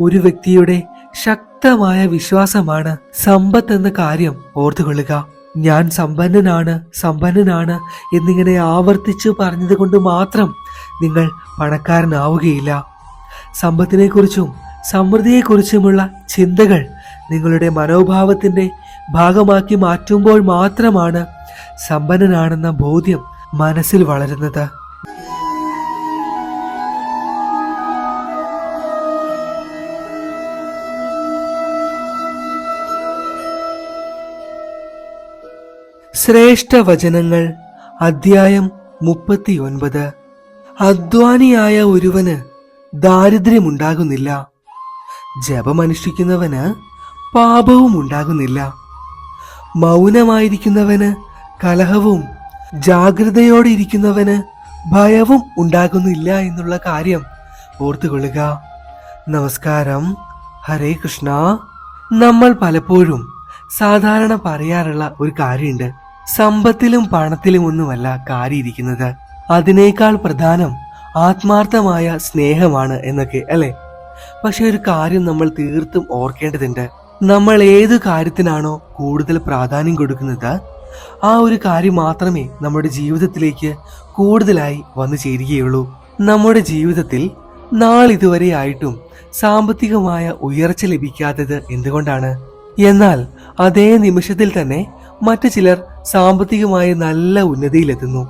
ഒരു വ്യക്തിയുടെ ശക്തമായ വിശ്വാസമാണ് സമ്പത്ത് എന്ന കാര്യം ഓർത്തുകൊള്ളുക. ഞാൻ സമ്പന്നനാണ് സമ്പന്നനാണ് എന്നിങ്ങനെ ആവർത്തിച്ചു പറഞ്ഞതുകൊണ്ട് മാത്രം നിങ്ങൾ പണക്കാരനാവുകയില്ല. സമ്പത്തിനെക്കുറിച്ചും സമൃദ്ധിയെക്കുറിച്ചുമുള്ള ചിന്തകൾ നിങ്ങളുടെ മനോഭാവത്തിന്റെ ഭാഗമാക്കി മാറ്റുമ്പോൾ മാത്രമാണ് സമ്പന്നനാണെന്ന ബോധ്യം മനസ്സിൽ വളരുന്നത്. ശ്രേഷ്ഠ വചനങ്ങൾ അദ്ധ്യായം മുപ്പത്തിയൊൻപത്. അധ്വാനിയായ ഒരുവന് ദാരിദ്ര്യമുണ്ടാകുന്നില്ല. ജപമനുഷ്ഠിക്കുന്നവന് പാപവും ഉണ്ടാകുന്നില്ല മൗനമായിരിക്കുന്നവന് കലഹവും ജാഗ്രതയോടെ ഇരിക്കുന്നവന് ഭയവും ഉണ്ടാകുന്നില്ല എന്നുള്ള കാര്യം ഓർത്തുകൊള്ളുക. നമസ്കാരം. ഹരേ കൃഷ്ണ. നമ്മൾ പലപ്പോഴും സാധാരണ പറയാറുള്ള ഒരു കാര്യമുണ്ട്. സമ്പത്തിലും പണത്തിലും ഒന്നുമല്ല കാര്യിരിക്കുന്നത്. അതിനേക്കാൾ പ്രധാനം ആത്മാർത്ഥമായ സ്നേഹമാണ് എന്നൊക്കെ അല്ലെ? പക്ഷെ ഒരു കാര്യം നമ്മൾ തീർത്തും ഓർക്കേണ്ടതുണ്ട്. നമ്മൾ ഏത് കാര്യത്തിനാണോ കൂടുതൽ പ്രാധാന്യം കൊടുക്കുന്നത് ആ ഒരു കാര്യം മാത്രമേ നമ്മുടെ ജീവിതത്തിലേക്ക് കൂടുതലായി വന്നു ചേരുകയുള്ളൂ. നമ്മുടെ ജീവിതത്തിൽ നാളിതുവരെ ആയിട്ടും സാമ്പത്തികമായ ഉയർച്ച ലഭിക്കാത്തത് എന്തുകൊണ്ടാണ്? എന്നാൽ അതേ നിമിഷത്തിൽ തന്നെ മറ്റു ചിലർ സാമ്പത്തികമായ നല്ല ഉന്നതിയിലെത്തുന്നു.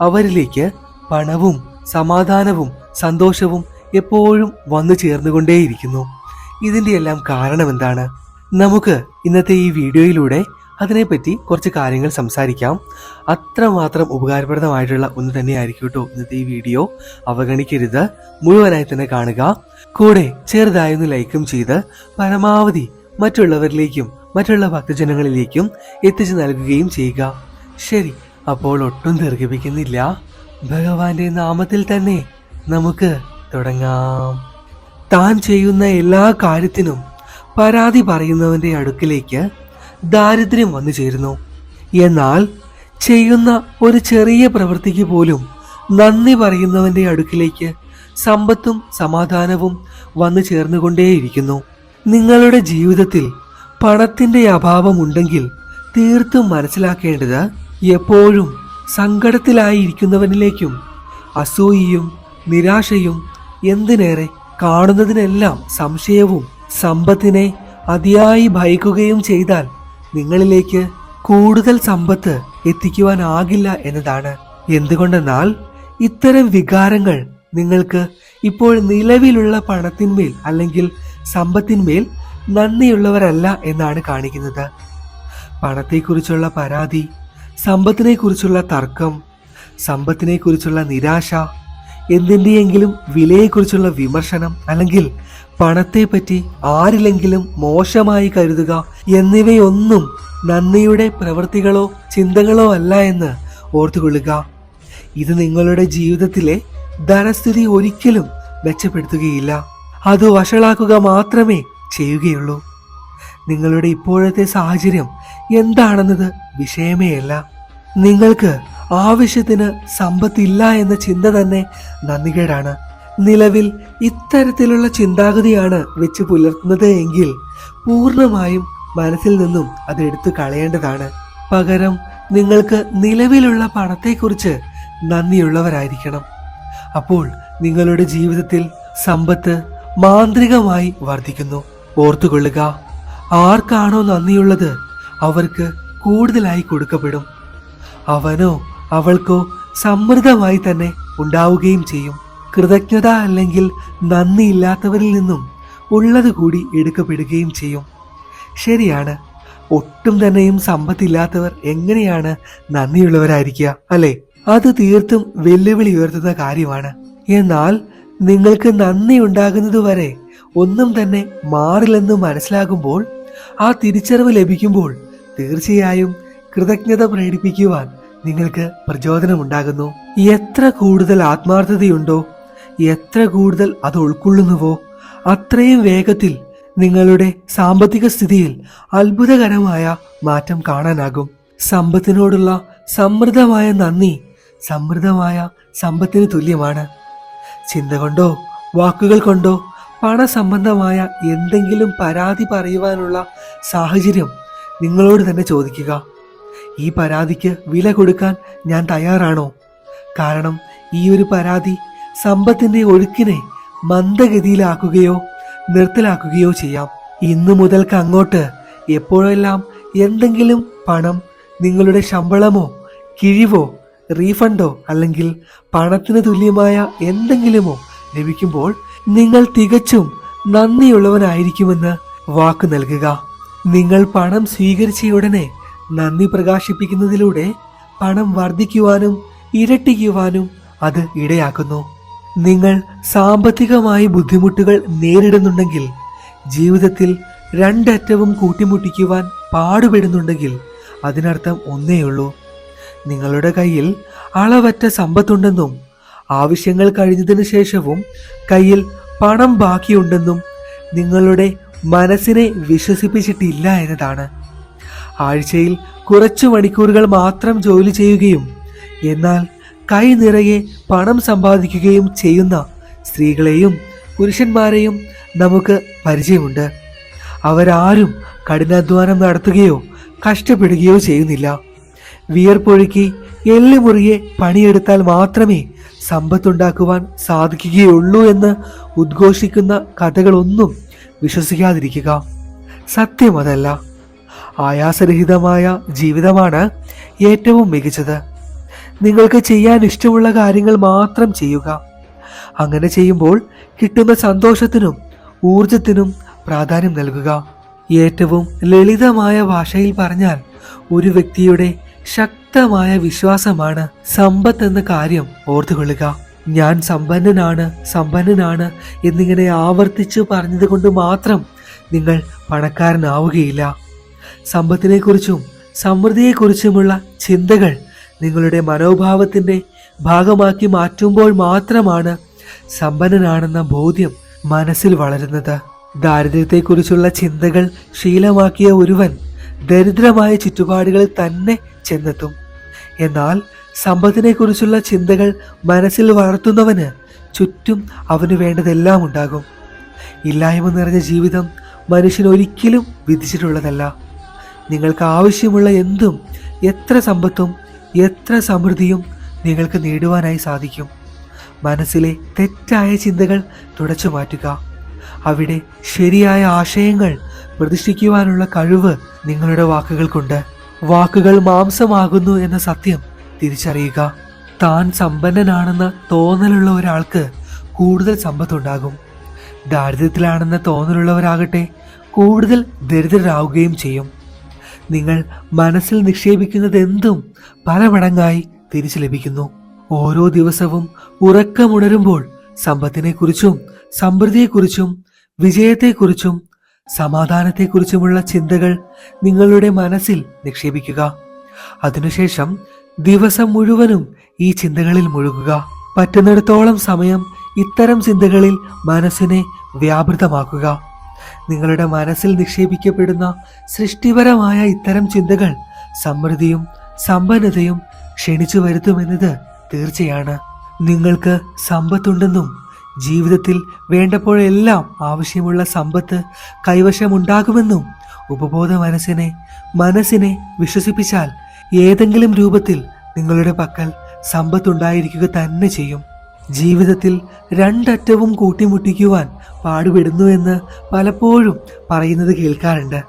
അവരിലേക്ക് പണവും സമാധാനവും സന്തോഷവും എപ്പോഴും വന്നു ചേർന്നുകൊണ്ടേയിരിക്കുന്നു. ഇതിന്റെ എല്ലാം കാരണം എന്താണ്? നമുക്ക് ഇന്നത്തെ ഈ വീഡിയോയിലൂടെ അതിനെപ്പറ്റി കുറച്ച് കാര്യങ്ങൾ സംസാരിക്കാം. അത്രമാത്രം ഉപകാരപ്രദമായിട്ടുള്ള ഒന്ന് തന്നെയായിരിക്കും കേട്ടോ ഇന്നത്തെ ഈ വീഡിയോ. അവഗണിക്കരുത്. മുഴുവനായി തന്നെ കാണുക. കൂടെ ചെറുതായൊന്ന് ലൈക്കും ചെയ്ത് പരമാവധി മറ്റുള്ളവരിലേക്കും മറ്റുള്ള ഭക്തജനങ്ങളിലേക്കും എത്തിച്ചു നൽകുകയും ചെയ്യുക. ശരി അപ്പോൾ ഒട്ടും ദീർഘിപ്പിക്കുന്നില്ല. ഭഗവാന്റെ നാമത്തിൽ തന്നെ നമുക്ക് തുടങ്ങാം. താൻ ചെയ്യുന്ന എല്ലാ കാര്യത്തിനും പരാതി പറയുന്നവന്റെ അടുക്കിലേക്ക് ദാരിദ്ര്യം വന്നു ചേരുന്നു. എന്നാൽ ചെയ്യുന്ന ഒരു ചെറിയ പ്രവൃത്തിക്ക് പോലും നന്ദി പറയുന്നവന്റെ അടുക്കിലേക്ക് സമ്പത്തും സമാധാനവും വന്നു ചേർന്നുകൊണ്ടേയിരിക്കുന്നു. നിങ്ങളുടെ ജീവിതത്തിൽ പണത്തിന്റെ അഭാവമുണ്ടെങ്കിൽ തീർത്തും മനസ്സിലാക്കേണ്ടത് എപ്പോഴും സങ്കടത്തിലായിരിക്കുന്നവനിലേക്കും അസൂയയും നിരാശയും എന്തിനേറെ കാണുന്നതിനെല്ലാം സംശയവും സമ്പത്തിനെ അതിയായി ഭയക്കുകയും ചെയ്താൽ നിങ്ങളിലേക്ക് കൂടുതൽ സമ്പത്ത് എത്തിക്കുവാനാകില്ല എന്നതാണ്. എന്തുകൊണ്ടെന്നാൽ ഇത്തരം വികാരങ്ങൾ നിങ്ങൾക്ക് ഇപ്പോൾ നിലവിലുള്ള പണത്തിന്മേൽ അല്ലെങ്കിൽ സമ്പത്തിന്മേൽ നന്ദിയുള്ളവരല്ല എന്നാണ് കാണിക്കുന്നത്. പണത്തെക്കുറിച്ചുള്ള പരാതി സമ്പത്തിനെക്കുറിച്ചുള്ള തർക്കം സമ്പത്തിനെക്കുറിച്ചുള്ള നിരാശ എന്തിന്റെയെങ്കിലും വിലയെക്കുറിച്ചുള്ള വിമർശനം അല്ലെങ്കിൽ പണത്തെപ്പറ്റി ആരിലെങ്കിലും മോശമായി കരുതുക എന്നിവയൊന്നും നന്ദിയുടെ പ്രവൃത്തികളോ ചിന്തകളോ അല്ല എന്ന് ഓർത്തുകൊള്ളുക. ഇത് നിങ്ങളുടെ ജീവിതത്തിലെ ധനസ്ഥിതി ഒരിക്കലും മെച്ചപ്പെടുത്തുകയില്ല. അത് വഷളാക്കുക മാത്രമേ ചെയ്യുകയുള്ളൂ. നിങ്ങളുടെ ഇപ്പോഴത്തെ സാഹചര്യം എന്താണെന്നത് വിഷയമേയല്ല. നിങ്ങൾക്ക് ആവശ്യത്തിന് സമ്പത്തില്ല എന്ന ചിന്ത തന്നെ നന്ദികേടാണ്. നിലവിൽ ഇത്തരത്തിലുള്ള ചിന്താഗതിയാണ് വെച്ച് പുലർത്തുന്നത് എങ്കിൽ പൂർണമായും മനസ്സിൽ നിന്നും അത് എടുത്തു കളയേണ്ടതാണ്. പകരം നിങ്ങൾക്ക് നിലവിലുള്ള പണത്തെക്കുറിച്ച് നന്ദിയുള്ളവരായിരിക്കണം. അപ്പോൾ നിങ്ങളുടെ ജീവിതത്തിൽ സമ്പത്ത് മാന്ത്രികമായി വർദ്ധിക്കുന്നു. ഓർത്തുകൊള്ളുക. ആർക്കാണോ നന്ദിയുള്ളത് അവർക്ക് കൂടുതലായി കൊടുക്കപ്പെടും. അവനോ അവൾക്കോ സമൃദ്ധമായി തന്നെ ഉണ്ടാവുകയും ചെയ്യും. കൃതജ്ഞത അല്ലെങ്കിൽ നന്ദിയില്ലാത്തവരിൽ നിന്നും ഉള്ളത് കൂടി എടുക്കപ്പെടുകയും ചെയ്യും. ശരിയാണ്. ഒട്ടും തന്നെയും സമ്പത്തില്ലാത്തവർ എങ്ങനെയാണ് നന്ദിയുള്ളവരായിരിക്കുക അല്ലെ? അത് തീർത്തും വെല്ലുവിളി ഉയർത്തുന്ന കാര്യമാണ്. എന്നാൽ നിങ്ങൾക്ക് നന്ദി ഉണ്ടാകുന്നതുവരെ ഒന്നും തന്നെ മാറില്ലെന്ന് മനസ്സിലാകുമ്പോൾ ആ തിരിച്ചറിവ് ലഭിക്കുമ്പോൾ തീർച്ചയായും കൃതജ്ഞത പ്രകടിപ്പിക്കുവാൻ നിങ്ങൾക്ക് പ്രചോദനമുണ്ടാകുന്നു. എത്ര കൂടുതൽ ആത്മാർത്ഥതയുണ്ടോ എത്ര കൂടുതൽ അത് ഉൾക്കൊള്ളുന്നുവോ അത്രയും വേഗത്തിൽ നിങ്ങളുടെ സാമ്പത്തിക സ്ഥിതിയിൽ അത്ഭുതകരമായ മാറ്റം കാണാനാകും. സമ്പത്തിനോടുള്ള സമൃദ്ധമായ നന്ദി സമൃദ്ധമായ സമ്പത്തിന് തുല്യമാണ്. ചിന്ത കൊണ്ടോ വാക്കുകൾ കൊണ്ടോ പണസംബന്ധമായ എന്തെങ്കിലും പരാതി പറയുവാനുള്ള സാഹചര്യം നിങ്ങളോട് തന്നെ ചോദിക്കുക. ഈ പരാതിക്ക് വില കൊടുക്കാൻ ഞാൻ തയ്യാറാണോ? കാരണം ഈ ഒരു പരാതി സമ്പത്തിന്റെ ഒഴുക്കിനെ മന്ദഗതിയിലാക്കുകയോ നിർത്തലാക്കുകയോ ചെയ്യാം. ഇന്നു മുതൽക്ക് അങ്ങോട്ട് എപ്പോഴെല്ലാം എന്തെങ്കിലും പണം നിങ്ങളുടെ ശമ്പളമോ കിഴിവോ റീഫണ്ടോ അല്ലെങ്കിൽ പണത്തിന് തുല്യമായ എന്തെങ്കിലുമോ ലഭിക്കുമ്പോൾ നിങ്ങൾ തികച്ചും നന്ദിയുള്ളവനായിരിക്കുമെന്ന് വാക്ക് നൽകുക. നിങ്ങൾ പണം സ്വീകരിച്ചയുടനെ നന്ദി പ്രകാശിപ്പിക്കുന്നതിലൂടെ പണം വർദ്ധിക്കുവാനും ഇരട്ടിക്കുവാനും അത് ഇടയാക്കുന്നു. നിങ്ങൾ സാമ്പത്തികമായി ബുദ്ധിമുട്ടുകൾ നേരിടുന്നുണ്ടെങ്കിൽ ജീവിതത്തിൽ രണ്ടറ്റവും കൂട്ടിമുട്ടിക്കുവാൻ പാടുപെടുന്നുണ്ടെങ്കിൽ അതിനർത്ഥം ഒന്നേയുള്ളൂ. നിങ്ങളുടെ കയ്യിൽ അളവറ്റ സമ്പത്തുണ്ടെന്നും ആവശ്യങ്ങൾ കഴിഞ്ഞതിന് ശേഷവും കയ്യിൽ പണം ബാക്കിയുണ്ടെന്നും നിങ്ങളുടെ മനസ്സിനെ വിശ്വസിപ്പിച്ചിട്ടില്ല എന്നതാണ്. ആഴ്ചയിൽ കുറച്ചു മണിക്കൂറുകൾ മാത്രം ജോലി ചെയ്യുകയും എന്നാൽ കൈ നിറയെ പണം സമ്പാദിക്കുകയും ചെയ്യുന്ന സ്ത്രീകളെയും പുരുഷന്മാരെയും നമുക്ക് പരിചയമുണ്ട്. അവരാരും കഠിനാധ്വാനം നടത്തുകയോ കഷ്ടപ്പെടുകയോ ചെയ്യുന്നില്ല. വിയർപ്പൊഴുക്കി എല്ലുമുറിയെ പണിയെടുത്താൽ മാത്രമേ സമ്പത്തുണ്ടാക്കുവാൻ സാധിക്കുകയുള്ളൂ എന്ന് ഉദ്ഘോഷിക്കുന്ന കഥകളൊന്നും വിശ്വസിക്കാതിരിക്കുക. സത്യം അതല്ല. ആയാസരഹിതമായ ജീവിതമാണ് ഏറ്റവും മികച്ചത്. നിങ്ങൾക്ക് ചെയ്യാൻ ഇഷ്ടമുള്ള കാര്യങ്ങൾ മാത്രം ചെയ്യുക. അങ്ങനെ ചെയ്യുമ്പോൾ കിട്ടുന്ന സന്തോഷത്തിനും ഊർജത്തിനും പ്രാധാന്യം നൽകുക. ഏറ്റവും ലളിതമായ ഭാഷയിൽ പറഞ്ഞാൽ ഒരു വ്യക്തിയുടെ ശക്തമായ വിശ്വാസമാണ് സമ്പത്ത് എന്ന കാര്യം ഓർത്തുകൊള്ളുക. ഞാൻ സമ്പന്നനാണ് സമ്പന്നനാണ് എന്നിങ്ങനെ ആവർത്തിച്ചു പറഞ്ഞതുകൊണ്ട് മാത്രം നിങ്ങൾ പണക്കാരനാവുകയില്ല. സമ്പത്തിനെക്കുറിച്ചും സമൃദ്ധിയെക്കുറിച്ചുമുള്ള ചിന്തകൾ നിങ്ങളുടെ മനോഭാവത്തിന്റെ ഭാഗമാക്കി മാറ്റുമ്പോൾ മാത്രമാണ് സമ്പന്നനാണെന്ന ബോധ്യം മനസ്സിൽ വളരുന്നത്. ദാരിദ്ര്യത്തെക്കുറിച്ചുള്ള ചിന്തകൾ ശീലമാക്കിയ ഒരുവൻ ദരിദ്രമായ ചുറ്റുപാടുകളിൽ തന്നെ ചെന്നെത്തും. എന്നാൽ സമ്പത്തിനെക്കുറിച്ചുള്ള ചിന്തകൾ മനസ്സിൽ വളർത്തുന്നവന് ചുറ്റും അവന് വേണ്ടതെല്ലാം ഉണ്ടാകും. ഇല്ലായ്മ നിറഞ്ഞ ജീവിതം മനുഷ്യൻ ഒരിക്കലും വിധിച്ചിട്ടുള്ളതല്ല. നിങ്ങൾക്ക് ആവശ്യമുള്ള എന്തും എത്ര സമ്പത്തും എത്ര സമൃദ്ധിയും നിങ്ങൾക്ക് നേടുവാനായി സാധിക്കും. മനസ്സിലെ തെറ്റായ ചിന്തകൾ തുടച്ചു മാറ്റുക. അവിടെ ശരിയായ ആശയങ്ങൾ പ്രതിഷ്ഠിക്കുവാനുള്ള കഴിവ് നിങ്ങളുടെ വാക്കുകൾക്കുണ്ട്. വാക്കുകൾ മാംസമാകുന്നു എന്ന സത്യം തിരിച്ചറിയുക. താൻ സമ്പന്നനാണെന്ന തോന്നലുള്ള ഒരാൾക്ക് കൂടുതൽ സമ്പത്തുണ്ടാകും. ദാരിദ്ര്യത്തിലാണെന്ന തോന്നലുള്ളവരാകട്ടെ കൂടുതൽ ദരിദ്രരാവുകയും ചെയ്യും. നിങ്ങൾ മനസ്സിൽ നിക്ഷേപിക്കുന്നത് എന്തും പല മടങ്ങായി തിരിച്ചു ലഭിക്കുന്നു. ഓരോ ദിവസവും ഉറക്കമുണരുമ്പോൾ സമ്പത്തിനെക്കുറിച്ചും സമൃദ്ധിയെക്കുറിച്ചും വിജയത്തെക്കുറിച്ചും സമാധാനത്തെക്കുറിച്ചുമുള്ള ചിന്തകൾ നിങ്ങളുടെ മനസ്സിൽ നിക്ഷേപിക്കുക. അതിനുശേഷം ദിവസം മുഴുവനും ഈ ചിന്തകളിൽ മുഴുകുക. പറ്റുന്നിടത്തോളം സമയം ഇത്തരം ചിന്തകളിൽ മനസ്സിനെ വ്യാപൃതമാക്കുക. നിങ്ങളുടെ മനസ്സിൽ നിക്ഷേപിക്കപ്പെടുന്ന സൃഷ്ടിപരമായ ഇത്തരം ചിന്തകൾ സമൃദ്ധിയും സമ്പന്നതയും ക്ഷണിച്ചു വരുത്തുമെന്നത് തീർച്ചയാണ്. നിങ്ങൾക്ക് സമ്പത്തുണ്ടെന്നും ജീവിതത്തിൽ വേണ്ടപ്പോഴെല്ലാം ആവശ്യമുള്ള സമ്പത്ത് കൈവശമുണ്ടാകുമെന്നും ഉപബോധ മനസ്സിനെ മനസ്സിനെ വിശ്വസിപ്പിച്ചാൽ ഏതെങ്കിലും രൂപത്തിൽ നിങ്ങളുടെ പക്കൽ സമ്പത്തുണ്ടായിരിക്കുക തന്നെ ചെയ്യും. ജീവിതത്തിൽ രണ്ടറ്റവും കൂട്ടിമുട്ടിക്കുവാൻ പാടുപെടുന്നു എന്ന് പലപ്പോഴും പറയുന്നത് കേൾക്കാറുണ്ട്.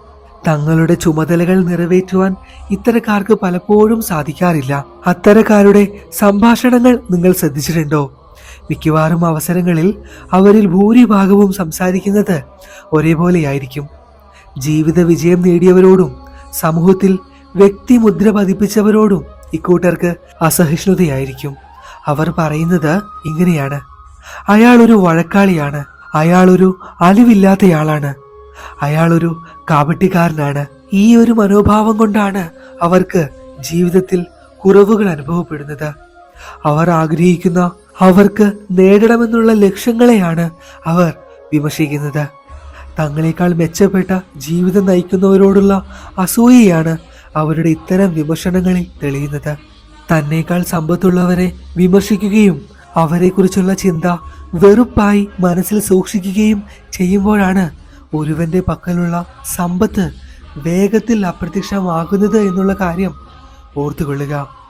തങ്ങളുടെ ചുമതലകൾ നിറവേറ്റുവാൻ ഇത്തരക്കാർക്ക് പലപ്പോഴും സാധിക്കാറില്ല. അത്തരക്കാരുടെ സംഭാഷണങ്ങൾ നിങ്ങൾ ശ്രദ്ധിച്ചിട്ടുണ്ടോ? മിക്കവാറും അവസരങ്ങളിൽ അവരിൽ ഭൂരിഭാഗവും സംസാരിക്കുന്നത് ഒരേപോലെയായിരിക്കും. ജീവിത വിജയം നേടിയവരോടും സമൂഹത്തിൽ വ്യക്തിമുദ്ര പതിപ്പിച്ചവരോടും ഇക്കൂട്ടർക്ക് അസഹിഷ്ണുതയായിരിക്കും. അവർ പറയുന്നത് ഇങ്ങനെയാണ്. അയാൾ ഒരു വഴക്കാളിയാണ്. അയാളൊരു അലിവില്ലാത്തയാളാണ്. അയാളൊരു കാപട്ടിക്കാരനാണ് ഈ ഒരു മനോഭാവം കൊണ്ടാണ് അവർക്ക് ജീവിതത്തിൽ കുറവുകൾ അനുഭവപ്പെടുന്നത്. അവർ ആഗ്രഹിക്കുന്ന അവർക്ക് നേടണമെന്നുള്ള ലക്ഷ്യങ്ങളെയാണ് അവർ വിമർശിക്കുന്നത്. തങ്ങളെക്കാൾ മെച്ചപ്പെട്ട ജീവിതം നയിക്കുന്നവരോടുള്ള അസൂയയാണ് അവരുടെ ഇത്തരം വിമർശനങ്ങളിൽ തെളിയുന്നത്. തന്നേക്കാൾ സമ്പത്തുള്ളവരെ വിമർശിക്കുകയും അവരെക്കുറിച്ചുള്ള ചിന്ത വെറുപ്പായി മനസ്സിൽ സൂക്ഷിക്കുകയും ചെയ്യുമ്പോഴാണ് ഒരുവന്റെ പക്കലുള്ള സമ്പത്ത് വേഗത്തിൽ അപ്രത്യക്ഷമാകുന്നത് എന്നുള്ള കാര്യം ഓർത്തുകൊള്ളുക.